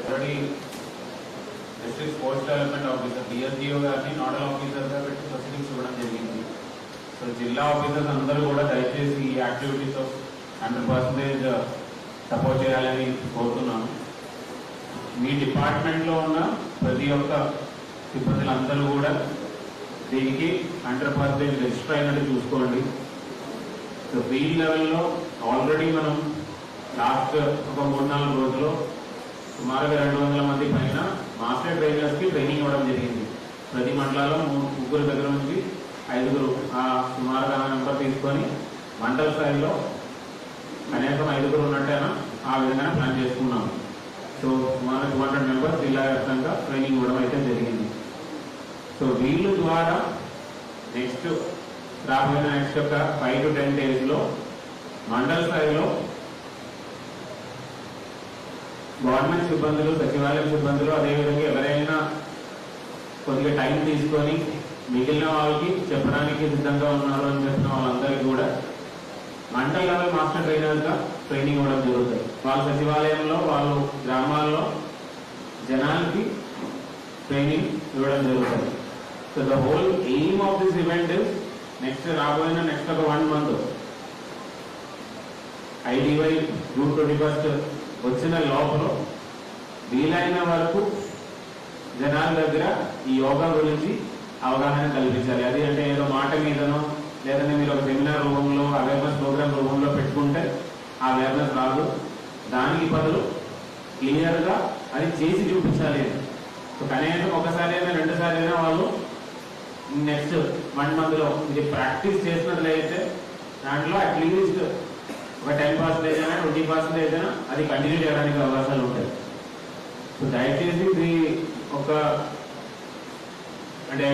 Already district sports development officer DSDO గారిని nodal ఆఫీసర్గా పెట్టి ప్రొసీడింగ్స్ ఇవ్వడం జరిగింది సో జిల్లా ఆఫీసర్స్ అందరూ కూడా దయచేసి ఈ యాక్టివిటీస్ హండ్రెడ్ పర్సెంటేజ్ సపోర్ట్ చేయాలని కోరుతున్నాను. మీ డిపార్ట్మెంట్లో ఉన్న ప్రతి ఒక్క సిబ్బందులందరూ కూడా దీనికి హండ్రెడ్ పర్సెంట్ రిజిస్టర్ అయినట్టు చూసుకోండి. సో ఫీల్డ్ లెవెల్లో ఆల్రెడీ మనం లాస్ట్ ఒక మూడు నాలుగు రోజుల్లో సుమారుగా రెండు వందల మంది పైన మాస్టర్ ట్రైనర్స్కి ట్రైనింగ్ ఇవ్వడం జరిగింది. ప్రతి మండలాల్లో ముగ్గురు దగ్గర నుంచి ఐదుగురు ఆ సుమారుగా నెంబర్ తీసుకొని మండల స్థాయిలో కనీసం ఐదుగురు ఉన్నట్టేనా ఆ విధంగానే ప్లాన్ చేసుకున్నాం. సో సుమారు టూ హండ్రెడ్ మెంబర్స్ జిల్లా వ్యాప్తంగా ట్రైనింగ్ ఇవ్వడం అయితే జరిగింది. సో వీళ్ళు ద్వారా నెక్స్ట్ రాబోయే నెక్స్ట్ యొక్క ఫైవ్ టు టెన్ డేస్లో మండల స్థాయిలో గవర్నమెంట్ సిబ్బందులు సచివాలయం సిబ్బందులు అదేవిధంగా ఎవరైనా కొద్దిగా టైం తీసుకొని మిగిలిన వాళ్ళకి చెప్పడానికి సిద్ధంగా ఉన్నారు అని చెప్పిన వాళ్ళందరూ మాస్టర్ ట్రైనర్గా ట్రైనింగ్ ఇవ్వడం జరుగుతుంది. వాళ్ళ సచివాలయంలో వాళ్ళు గ్రామాల్లో జనాలకి ట్రైనింగ్ ఇవ్వడం జరుగుతుంది. So the whole aim of this event is next రాబోయిన next ఒక one month IDY June twenty first వచ్చిన లోపల వీలైన వరకు జనాల దగ్గర ఈ యోగా గురించి అవగాహన కల్పించాలి. అది అంటే ఏదో మాట మీదనో లేదంటే మీరు ఒక సెమినార్ రూపంలో అవేర్నెస్ ప్రోగ్రామ్ రూపంలో పెట్టుకుంటే ఆ అవేర్నెస్ రాదు దానికి బదులు క్లియర్గా అది చేసి చూపించాలి. సో కనీసం ఒకసారి అయినా రెండుసారి అయినా వాళ్ళు నెక్స్ట్ వన్ మంత్లో ఇది ప్రాక్టీస్ చేసినట్లయితే దాంట్లో అట్లీస్ట్ ఒక టెన్ పర్సెంటేజ్ అయినా ట్వంటీ పర్సెంటేజ్ అయినా అది కంటిన్యూ చేయడానికి అవకాశాలు ఉంటాయి. సో దయచేసి ఇది ఒక అంటే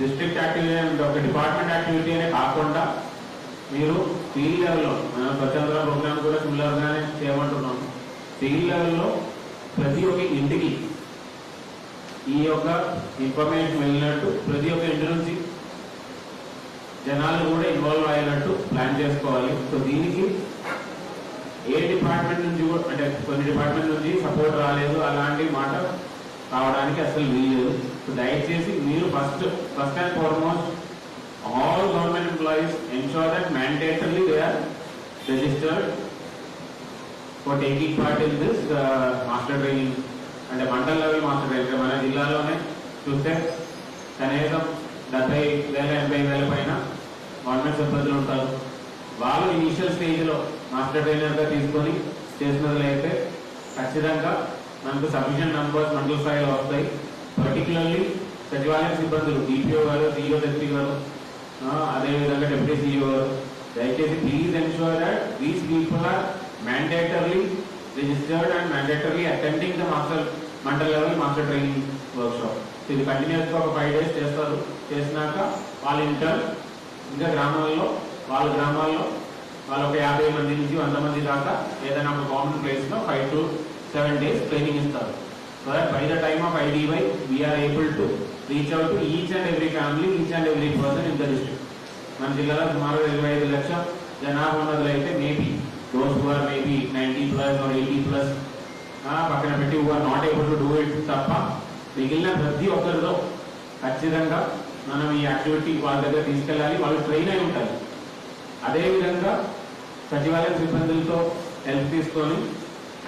డిస్ట్రిక్ట్ యాక్టివిటీ ఒక డిపార్ట్మెంట్ యాక్టివిటీ అనే కాకుండా మీరు ఫీల్డ్ లెవెల్లో మనం స్వచ్ఛంద్ర ప్రోగ్రామ్ కూడా సిమిలర్గానే చేయమంటున్నాం ఫీల్డ్ లెవెల్లో ప్రతి ఒక్క ఇంటికి ఈ యొక్క ఇన్ఫర్మేషన్ వెళ్ళినట్టు ప్రతి ఒక్క ఇంటి నుంచి జనాలు కూడా ఇన్వాల్వ్ అయ్యేటట్టు ప్లాన్ చేసుకోవాలి. సో దీనికి ఏ డిపార్ట్మెంట్ నుంచి కూడా అంటే కొన్ని డిపార్ట్మెంట్ నుంచి సపోర్ట్ రాలేదు. అలాంటి మాట రావడానికి అసలు లేదు సో దయచేసి మీరు first first and foremost all government employees ensure that mandatorily they are registered for taking part in this master training అంటే మండల లెవెల్ మాస్టర్ ట్రైనింగ్ మన జిల్లాలోనే చూస్తే కనీసం డెబ్బై వేల ఎనభై వేల పైన గవర్నమెంట్ సిబ్బందులు ఉంటారు. వాళ్ళు ఇనిషియల్ స్టేజ్లో మాస్టర్ ట్రైనర్గా తీసుకొని చేసినట్లయితే ఖచ్చితంగా మనకు సఫిషియెంట్ నంబర్స్ మండల స్థాయిలో వస్తాయి. పర్టికులర్లీ సచివాలయం సిబ్బందులు డిపిఓ గారు సిఇఓ ఎస్పీ గారు అదేవిధంగా డిప్యూటీ సీఈఓ దయచేసి please ensure that these people are mandatorily registered and mandatorily attending the master mandal level master training workshop ఇది కంటిన్యూస్గా ఒక ఫైవ్ డేస్ చేస్తారు. చేసినాక వాళ్ళ ఇంటర్ ఇంకా గ్రామాల్లో వాళ్ళ గ్రామాల్లో వాళ్ళు ఒక యాభై మంది నుంచి వంద మంది దాకా ఏదైనా ఒక కామన్ ప్లేస్లో five to seven days training ఇస్తారు. So that by the time of IDY we are able to reach out each and every family each and every person in the district మన జిల్లాలో సుమారు ఇరవై ఐదు లక్షల జనాభా ఉన్నట్లయితే maybe those who are maybe ninety plus or eighty plus పక్కన పెట్టి who are not able to do it తప్ప మిగిలిన ప్రతి ఒక్కరితో ఖచ్చితంగా మనం ఈ యాక్టివిటీ వాళ్ళ దగ్గర తీసుకెళ్ళాలి వాళ్ళు ట్రైన్ అయి ఉంటారు. అదేవిధంగా సచివాలయం సిబ్బందులతో హెల్ప్ తీసుకొని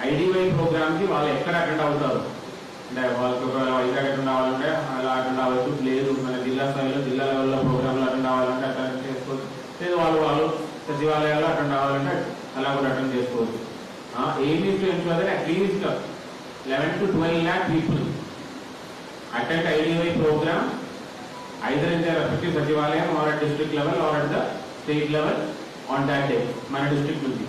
ఐడివై ప్రోగ్రామ్కి వాళ్ళు ఎక్కడ అటెండ్ అవుతారు? అంటే వాళ్ళకి ఒక వైజాగ్ అటెండ్ అవ్వాలంటే అలా అటెండ్ అవ్వచ్చు లేదు మన జిల్లా స్థాయిలో జిల్లా లెవెల్లో ప్రోగ్రాంలు అటెండ్ అవ్వాలంటే అటెండ్ చేసుకోవచ్చు. లేదు వాళ్ళు వాళ్ళు సచివాలయాల్లో అటెండ్ అవ్వాలంటే అలా కూడా అటెండ్ చేసుకోవచ్చు. Aim is to ensure that at least eleven to twelve lakh people attend IDY program either in the respective sachivalayam or at district level or at the state level on that day మన district నుంచి.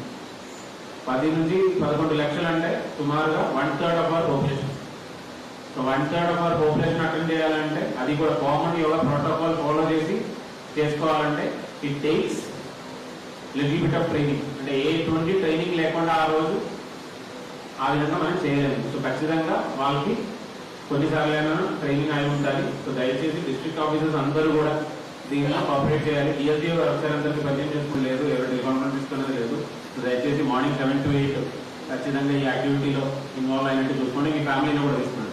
పది నుంచి పదకొండు లక్షలు అంటే సుమారుగా one third of our population. So one third of our population attend చేయాలంటే అది కూడా కామన్ యోగా ప్రోటోకాల్ ఫాలో చేసి చేసుకోవాలంటే it takes little bit of training అంటే ఏ ఎటువంటి ట్రైనింగ్ లేకుండా ఆ రోజు ఆ విధంగా మనం చేయలేము. సో ఖచ్చితంగా వాళ్ళకి కొన్నిసార్లు అయినా ట్రైనింగ్ అయి ఉండాలి. సో దయచేసి డిస్ట్రిక్ట్ ఆఫీసర్స్ అందరూ కూడా దీనిలో కోఆపరేట్ చేయాలి. డిఎస్డీ వెబ్సైట్ అందరికీ పరిచయం చేసుకుని లేదు ఎవరు డిపార్ట్మెంట్ తీసుకున్నది లేదు. సో దయచేసి మార్నింగ్ సెవెన్ టు ఎయిట్ ఖచ్చితంగా ఈ యాక్టివిటీలో ఇన్వాల్వ్ అయినట్టు చూసుకోండి. మీ ఫ్యామిలీని కూడా తీసుకున్నాను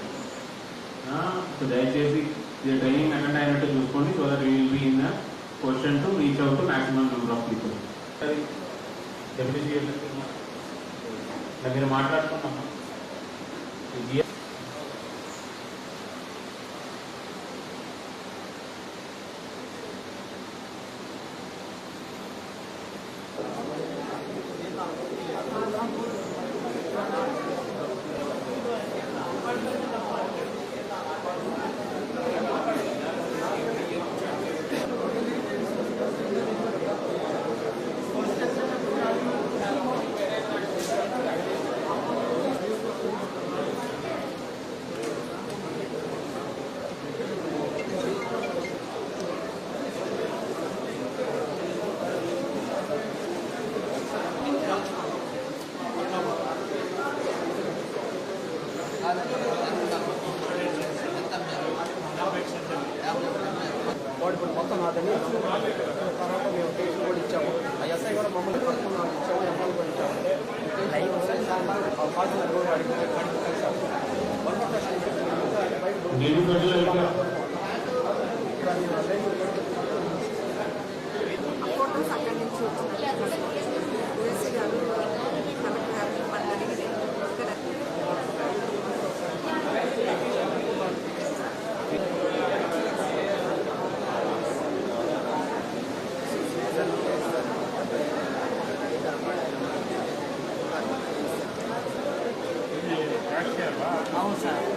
దయచేసి ఇది ట్రైనింగ్ అటెండ్ అయినట్టు చూసుకోండి. So that will be in question to reach out to maximum number of people మీరు మాట్లాడుతున్నాం. వాడు ఇప్పుడు మొత్తం నా దగ్గర తర్వాత మేము కేసులు కూడా ఇచ్చాము. ఆ ఎస్ఐ కూడా మమ్మల్ని ఇచ్చాము కూడా ఇచ్చాము కేసులు వస్తాయి సాయంత్రం 青さん。